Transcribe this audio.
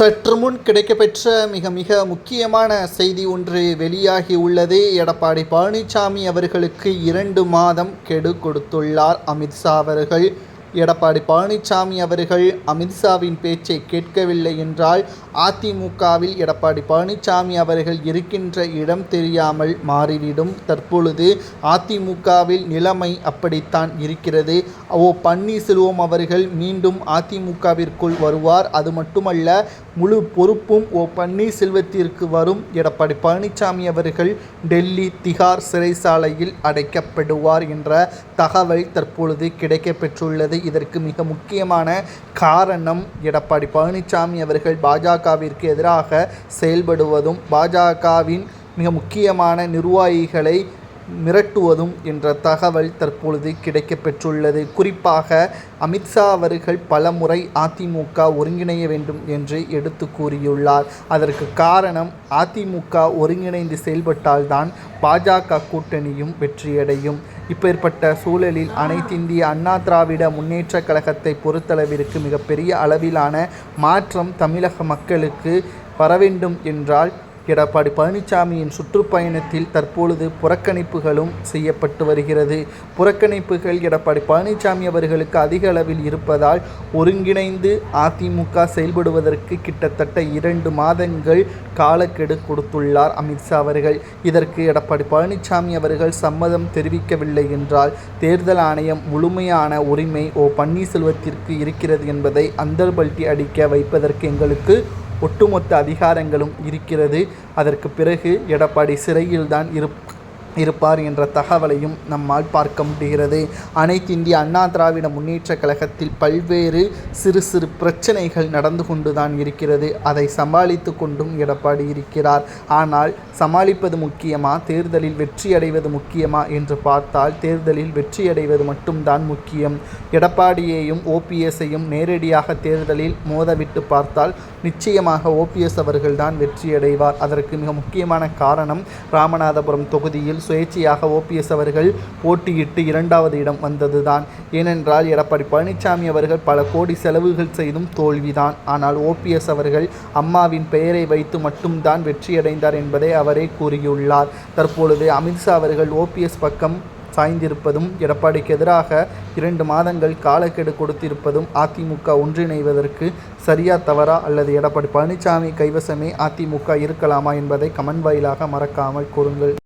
சற்று முன் கிடைக்கப்பெற்ற மிக மிக முக்கியமான செய்தி ஒன்று வெளியாகி உள்ளது. எடப்பாடி பழனிசாமி அவர்களுக்கு இரண்டு மாதம் கெடு கொடுத்துள்ளார் அமித்ஷா அவர்கள். எடப்பாடி பழனிசாமி அவர்கள் அமித்ஷாவின் பேச்சை கேட்கவில்லை என்றால் அதிமுகவில் எடப்பாடி பழனிசாமி அவர்கள் இருக்கின்ற இடம் தெரியாமல் மாறிவிடும். தற்பொழுது அதிமுகவில் நிலைமை அப்படித்தான் இருக்கிறது. ஓ பன்னீர்செல்வம் அவர்கள் மீண்டும் அதிமுகவிற்குள் வருவார். அது மட்டுமல்ல முழு பொறுப்பும் ஓ பன்னீர்செல்வத்திற்கு வரும். எடப்பாடி பழனிசாமி அவர்கள் டெல்லி திகார் சிறைசாலையில் அடைக்கப்படுவார் என்ற தகவல் தற்பொழுது கிடைக்கப்பெற்றுள்ளது. இதற்கு மிக முக்கியமான காரணம் எடப்பாடி பழனிசாமி அவர்கள் பாஜகவிற்கு எதிராக செயல்படுவதும் பாஜகவின் மிக முக்கியமான நிர்வாகிகளை மிரட்டுவதும் என்ற தகவல் தற்பொழுது கிடைக்கப்பெற்றுள்ளது. குறிப்பாக அமித்ஷா அவர்கள் பலமுறை அதிமுக ஒருங்கிணைய வேண்டும் என்று எடுத்து கூறியுள்ளார். அதற்கு காரணம் அதிமுக ஒருங்கிணைந்து செயல்பட்டால்தான் பாஜக கூட்டணியும் வெற்றியடையும். இப்பேற்பட்ட சூழலில் அனைத்திந்திய அண்ணா திராவிட முன்னேற்றக் கழகத்தை பொறுத்தளவிற்கு மிகப்பெரிய அளவிலான மாற்றம் தமிழக மக்களுக்கு வர வேண்டும் என்றால் எடப்பாடி பழனிசாமியின் சுற்றுப்பயணத்தில் தற்பொழுது புறக்கணிப்புகளும் செய்யப்பட்டு வருகிறது. புறக்கணிப்புகள் எடப்பாடி பழனிசாமி அவர்களுக்கு அதிக அளவில் இருப்பதால் ஒருங்கிணைந்து அதிமுக செயல்படுவதற்கு கிட்டத்தட்ட இரண்டு மாதங்கள் காலக்கெடு கொடுத்துள்ளார் அமித்ஷா அவர்கள். இதற்கு எடப்பாடி பழனிசாமி அவர்கள் சம்மதம் தெரிவிக்கவில்லை என்றால் தேர்தல் ஆணையம் முழுமையான உரிமை ஓ பன்னீர்செல்வத்திற்கு இருக்கிறது என்பதை அந்தர்பல்ட்டி அடிக்க வைப்பதற்கு எங்களுக்கு ஒட்டுமொத்த அதிகாரங்களும் இருக்கிறது. அதற்கு பிறகு எடப்பாடி சிறையில்தான் இருப் இருப்பார் என்ற தகவலையும் நம்மால் பார்க்க முடிகிறது. அனைத்து இந்திய அண்ணா திராவிட முன்னேற்ற கழகத்தில் பல்வேறு சிறு சிறு பிரச்சனைகள் நடந்து கொண்டுதான் இருக்கிறது. அதை சமாளித்து கொண்டும் எடப்பாடி இருக்கிறார். ஆனால் சமாளிப்பது முக்கியமா? தேர்தலில் வெற்றி அடைவது முக்கியமா? என்று பார்த்தால் தேர்தலில் வெற்றி அடைவது மட்டும்தான் முக்கியம். எடப்பாடியையும் ஓபிஎஸ்ஸையும் நேரடியாக தேர்தலில் மோதவிட்டு பார்த்தால் நிச்சயமாக ஓபிஎஸ் அவர்கள்தான் வெற்றியடைவார். அதற்கு மிக முக்கியமான காரணம் ராமநாதபுரம் தொகுதியில் தொகுதியில் சுயேட்சையாக ஓபிஎஸ் அவர்கள் போட்டியிட்டு இரண்டாவது இடம் வந்ததுதான். ஏனென்றால் எடப்பாடி பழனிசாமி அவர்கள் பல கோடி செலவுகள் செய்தும் தோல்விதான். ஆனால் ஓபிஎஸ் அவர்கள் அம்மாவின் பெயரை வைத்து மட்டும்தான் வெற்றியடைந்தார் என்பதை அவரே கூறியுள்ளார். தற்பொழுது அமித்ஷா அவர்கள் ஓபிஎஸ் பக்கம் சாய்ந்திருப்பதும் எடப்பாடிக்கு எதிராக இரண்டு மாதங்கள் காலக்கெடு கொடுத்திருப்பதும் அதிமுக ஒன்றிணைவதற்கு சரியா தவறா அல்லது எடப்பாடி பழனிசாமி கைவசமே அதிமுக இருக்கலாமா என்பதை கமெண்ட் வாயிலாக மறக்காமல் கூறுங்கள்.